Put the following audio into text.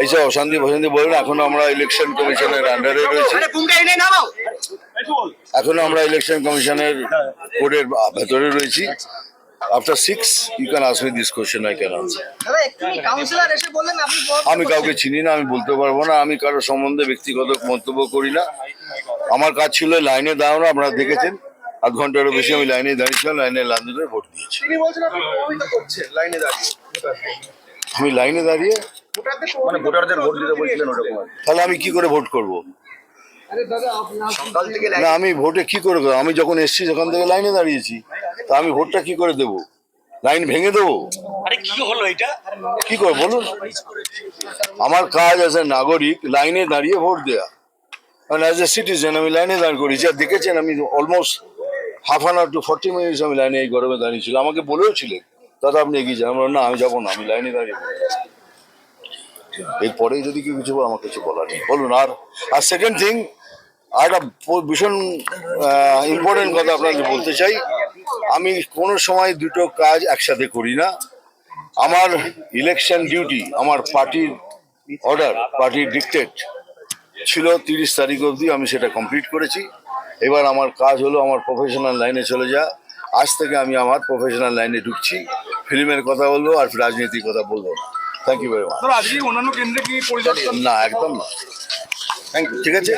এই অশান্তি ফশান্তি বলুন এখনও আমরা ইলেকশন কমিশনের আন্ডারে রয়েছি। এখনও আমরা ইলেকশন কমিশনের কোর্টের ভেতরে রয়েছি। After six you can ask me this question I can আমি কাউকে চিনি না আমি বলতে পারব না আমি কারও সম্বন্ধে ব্যক্তিগত মন্তব্য করি না। আমার কাজ ছিল লাইনে দাঁড়ানো আপনারা দেখেছেন আধ ঘন্টারও বেশি আমি লাইনে দাঁড়িয়েছিলাম লাইনে লাইন ধরে ভোট দিয়েছি। তিনি বলছেন আপনি প্রভাবিত করছেন লাইনে দাঁড়িয়ে। আমি লাইনে দাঁড়িয়ে? মানে ভোটারদের ভোট দিতে বলছিলেন ওরকম আর কি। তাহলে আমি কি করে ভোট করব? না আমি ভোটে কি করে করব? আমি যখন এসছি সেখান থেকে লাইনে দাঁড়িয়েছি। তা আমি ভোটটা কি করে দেবো? লাইন ভেঙে দেবো? আরে কি হলো এটা? কি করে বলুন? আমার কাজ আছে নাগরিক লাইনে দাঁড়িয়ে ভোট দেয়া। কারণ অ্যাজ এ সিটিজেন আমি লাইনে দাঁড় করেছি। আর দেখেছেন আমি almost half an hour to forty minutes আমি লাইনে এই গরমে দাঁড়িয়েছিলাম। আমাকে বলেও ছিলেন দাদা আপনি এগিয়ে যান। আমরা না আমি যাব না আমি লাইনে দাঁড়িয়ে। এরপরে যদি কেউ কিছু বলে, আমার কিছু বলার নেই। বলুন আর আর সেকেন্ড থিং আর একটা ভীষণ ইম্পর্টেন্ট কথা আপনাকে বলতে চাই। আমি কোনো সময় দুটো কাজ একসাথে করি না। আমার ইলেকশন ডিউটি আমার পার্টির অর্ডার পার্টির ডিকটেট ছিল তিরিশ তারিখ অবধি আমি সেটা কমপ্লিট করেছি। এবার আমার কাজ হলো আমার প্রফেশনাল লাইনে চলে যা আজ থেকে আমি আমার প্রফেশনাল লাইনে ঢুকছি। ফিল্মের কথা বলব আর রাজনীতির কথা বলব থ্যাংক ইউ ভেরি মাচ পরিদর্শন? না একদম না। থ্যাংক ইউ ঠিক আছে?